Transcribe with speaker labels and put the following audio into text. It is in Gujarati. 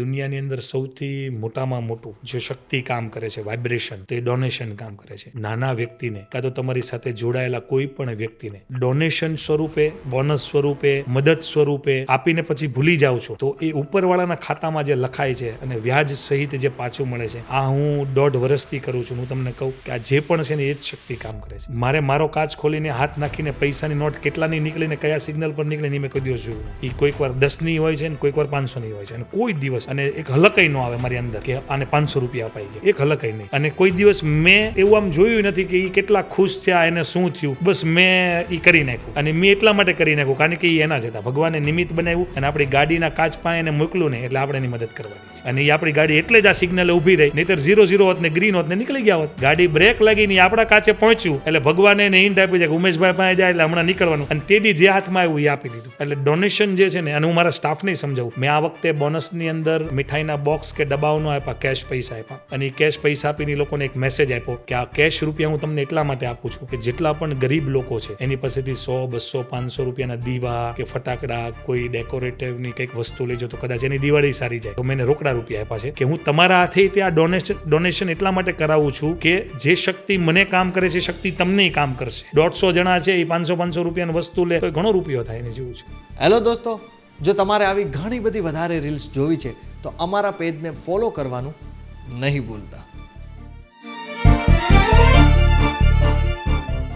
Speaker 1: દુનિયાની અંદર સૌથી મોટામાં મોટું જે શક્તિ કામ કરે છે વાઇબ્રેશન તો ડોનેશન કામ કરે છે. નાના વ્યક્તિને, કાં તો તમારી સાથે જોડાયેલા કોઈ પણ વ્યક્તિને ડોનેશન સ્વરૂપે બોનસ સ્વરૂપે, મદદ સ્વરૂપે આપીને પછી ભૂલી જાઓ છો, તો એ ઉપરવાળાના ખાતામાં જે લખાય છે અને વ્યાજ સહિત જે પાછું મળે છે, આ હું દોઢ વર્ષથી કરું છું. હું તમને કહું કે આ જે પણ છે ને, એ જ શક્તિ કામ કરે છે. મારે મારો કાચ ખોલીને હાથ નાખીને પૈસાની નોટ કેટલાની નીકળીને, કયા સિગ્નલ પર નીકળે એની મેં કોઈ દિવસ જોયું એ કોઈક વાર દસની હોય છે ને કોઈક વાર પાંચસોની હોય છે. અને કોઈ દિવસ અને એક હલકઈ નો આવે મારી અંદર કે આને પાંચસો રૂપિયા અપાઈ ગયા. એક હલકઈ નહીં. અને કોઈ દિવસ મેં એવું આમ જોયું નથી કે એ કેટલા ખુશ થયા, એને શું થયું. બસ મેં એ કરી નાખ્યું. અને મેં એટલા માટે કરી નાખ્યું કારણ કે એ એના જ હતા. ભગવાને નિમિત્ત બનાવ્યું અને આપણી ગાડીના કાચ પાસે એને મોકલું ને એટલે આપણે એની મદદ કરવાની છે. અને એ આપણી ગાડી એટલે જ આ સિગ્નલ ઊભી રહી. નહીતર ઝીરો ઝીરો હોત ને ગ્રીન હોત ને નીકળી ગયા હોત. ગાડી બ્રેક લાગીને આપણા કાચે પહોંચ્યું. એટલે ભગવાને એને હિન્ટ આપી છે કે ઉમેશભાઈ પાસે જાય એટલે હમણાં નીકળવાનું. અને તેથી જે હાથમાં આવ્યું એ આપી દીધું. એટલે ડોનેશન જે છે ને, અને હું મારા સ્ટાફને સમજાવું. મેં આ વખતે બોનસની અંદર મીઠાઈના બોક્સ કે ડબ્બાઓનો આપ્યા કેશ પૈસા આપ્યા. અને એ કેશ પૈસા આપીને લોકોને એક મેસેજ આપ્યો કે આ કેશ રૂપિયા હું તમને એટલા માટે આપું છું કે જેટલા પણ ગરીબ લોકો છે, એની પાસેથી સો, બસો, પાંચસો રૂપિયાના દીવા કે ફટાકડા, કોઈ ડેકોરેટિવની કંઈક વસ્તુ લેજો તો કદાચ એની દિવાળી સારી જાય. તો મેં રોકડા રૂપિયા આપ્યા છે કે હું તમારા હાથે આ ડોનેશન ડોનેશન એટલા માટે કરાવું છું કે જે શક્તિ મને કામ કરે છે શક્તિ તમને કામ કરશે. દોઢસો જણા છે, એ પાંચસો પાંચસો રૂપિયાની વસ્તુ લે, તો ઘણો રૂપિયો થાય એની જેવું છે.
Speaker 2: હેલો દોસ્તો. જો તમારે આવી ઘણી બધી વધારે રીલ્સ જોવી છે, તો અમારા પેજને ફોલો કરવાનું નહીં ભૂલતા.